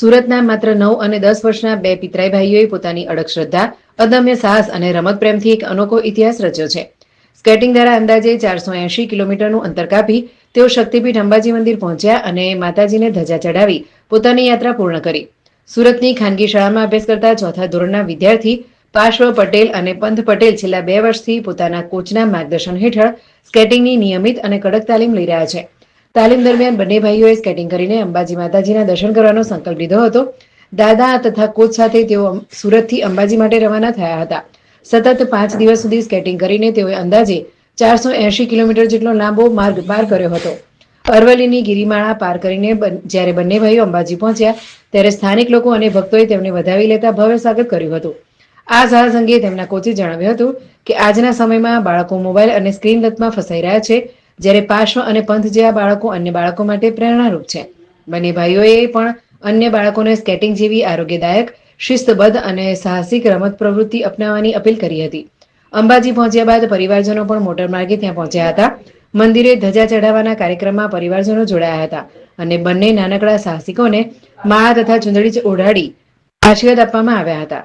સુરતના માત્ર નવ અને દસ વર્ષના બે પિતરાઈ ભાઈઓએ પોતાની અડગ શ્રદ્ધા, અદમ્ય સાહસ અને રમત પ્રેમથી એક અનોખો ઇતિહાસ રચ્યો છે. સ્કેટિંગ દ્વારા અંદાજે ચારસો એંશી કિલોમીટરનું અંતર કાપી, તેઓ શક્તિપીઠ અંબાજી મંદિર પહોંચ્યા અને માતાજીને ધજા ચડાવી પોતાની યાત્રા પૂર્ણ કરી. સુરતની ખાનગી શાળામાં અભ્યાસ કરતા ચોથા ધોરણના વિદ્યાર્થી પાર્શ્વ પટેલ અને પંથ પટેલ છેલ્લા બે વર્ષથી પોતાના કોચના માર્ગદર્શન હેઠળ સ્કેટિંગની નિયમિત અને કડક તાલીમ લઈ રહ્યા છે. તાલીમ દરમિયાન બંને ભાઈઓએ સ્કેટિંગ કરીને અંબાજી માતાજીના દર્શન કરવાનો સંકલ્પ લીધો હતો. દાદા તથા કોચ સાથે તેઓ સુરતથી અંબાજી માટે રવાના થયા હતા. સતત પાંચ દિવસ સુધી સ્કેટિંગ કરીને તેઓએ અંદાજે ચારસો એંશી કિલોમીટર જેટલો લાંબો માર્ગ પાર કર્યો હતો. અરવલ્લીની ગિરિમાળા પાર કરીને જ્યારે બંને ભાઈઓ અંબાજી પહોંચ્યા, ત્યારે સ્થાનિક લોકો અને ભક્તોએ તેમને વધાવી લેતા ભવ્ય સ્વાગત કર્યું હતું. આ સાહસ અંગે તેમના કોચે જણાવ્યું હતું કે આજના સમયમાં બાળકો મોબાઈલ અને સ્ક્રીન લતમાં ફસાઈ રહ્યા છે. જ્યારે પાર્શ્વ અને પંથ જેવા બાળકો અન્ય બાળકો માટે પ્રેરણારૂપ છે. બંને ભાઈઓએ પણ અન્ય બાળકોને સ્કેટિંગ જેવી આરોગ્યદાયક, શિસ્તબદ્ધ અને સાહસિક રમત પ્રવૃત્તિ અપનાવવાની અપીલ કરી હતી. અંબાજી પહોંચ્યા બાદ પરિવારજનો પણ મોટર માર્ગે ત્યાં પહોંચ્યા હતા. મંદિરે ધજા ચઢાવવાના કાર્યક્રમમાં પરિવારજનો જોડાયા હતા અને બંને નાનકડા સાહસિકોને માળા તથા ચૂંદડી ઓઢાડી આશીર્વાદ આપવામાં આવ્યા હતા.